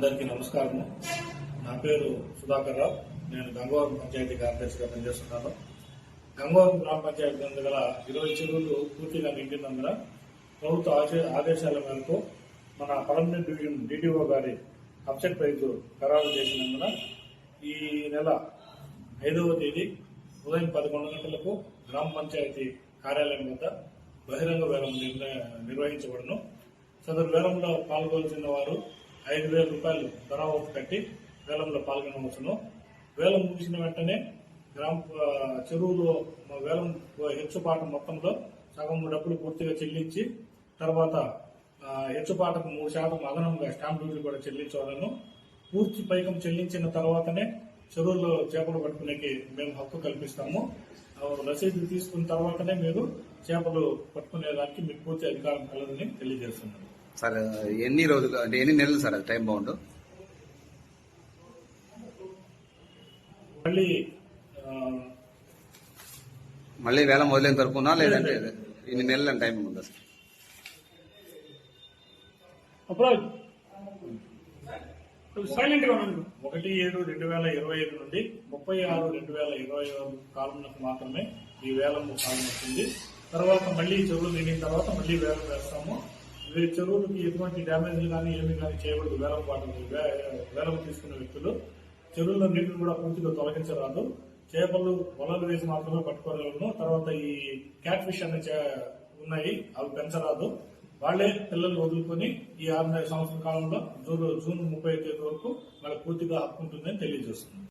అందరికీ నమస్కారము. నా పేరు సుధాకర్ రావు. నేను గంగవరం పంచాయతీ కార్యదర్శిగా పనిచేస్తున్నాను. గంగవరం గ్రామ పంచాయతీ నందు గల ఇరవై చెరువులు పూర్తిగా నిండినందున ప్రభుత్వ ఆదేశాల మేరకు మన పర్మనెంట్ డివిజన్ డిడిఓ గారి అప్సెట్ రైతు ఖరారు చేసినందున ఈ నెల ఐదవ తేదీ ఉదయం పదకొండు గంటలకు గ్రామ పంచాయతీ కార్యాలయం వద్ద బహిరంగ వేలం నిర్వహించబడను నిర్వహించబడును. సదరు వేలంలో పాల్గొల్సిన వారు ఐదు వేల రూపాయలు ధరావత్తు కట్టి వేలంలో పాల్గొనవచ్చును వేలం ముగిసిన వెంటనే గ్రామ చెరువులో వేలం హెచ్చుపాట మొత్తంలో సగం డబ్బులు పూర్తిగా చెల్లించి తర్వాత హెచ్చుపాటకు మూడు శాతం అదనంగా స్టాంప్ డ్యూటీ కూడా చెల్లించవాలను. పూర్తి పైకం చెల్లించిన తర్వాతనే చెరువుల్లో చేపలు పట్టుకునేకి మేము హక్కు కల్పిస్తాము. రసీదు తీసుకున్న తర్వాతనే మీరు చేపలు పట్టుకునేదానికి మీకు పూర్తి అధికారం కలదని తెలియజేస్తున్నాను. సార్ ఎన్ని రోజులు అంటే ఎన్ని నెలలు సార్ అది టైం బాగుండు మళ్ళీ మళ్ళీ వేలం మొదలైన తరపునా లేదంటే ఇన్ని నెలల టైం ఉందా సార్? సైలెంట్గా ఉండండి. ఒకటి ఏడు రెండు వేల ఇరవై ఐదు నుండి ముప్పై ఆరు రెండు వేల ఇరవై ఆరు కాలంలో మాత్రమే ఈ వేలం కాలం వస్తుంది. తర్వాత మళ్ళీ చెరువులు నిండిన తర్వాత మళ్ళీ వేలం వేస్తాము. చెరువులకి ఎటువంటి డ్యామేజ్ కానీ ఏమి కానీ చేయకూడదు. వేలం పాటు వేలం తీసుకున్న వ్యక్తులు చెరువుల్లో నీటిని కూడా పూర్తిగా తొలగించరాదు. చేపలు వలలు వేసి మాత్రమే పట్టుకోగలను. తర్వాత ఈ క్యాట్ ఫిష్ అనే ఉన్నాయి. అవి పెంచరాదు. వాళ్ళే పిల్లలు వదులుకొని ఈ ఆరు సంవత్సరాల కాలంలో జూన్ జూన్ ముప్పై తేదీ వరకు మనకు పూర్తిగా హక్కు ఉంటుందని తెలియజేస్తుంది.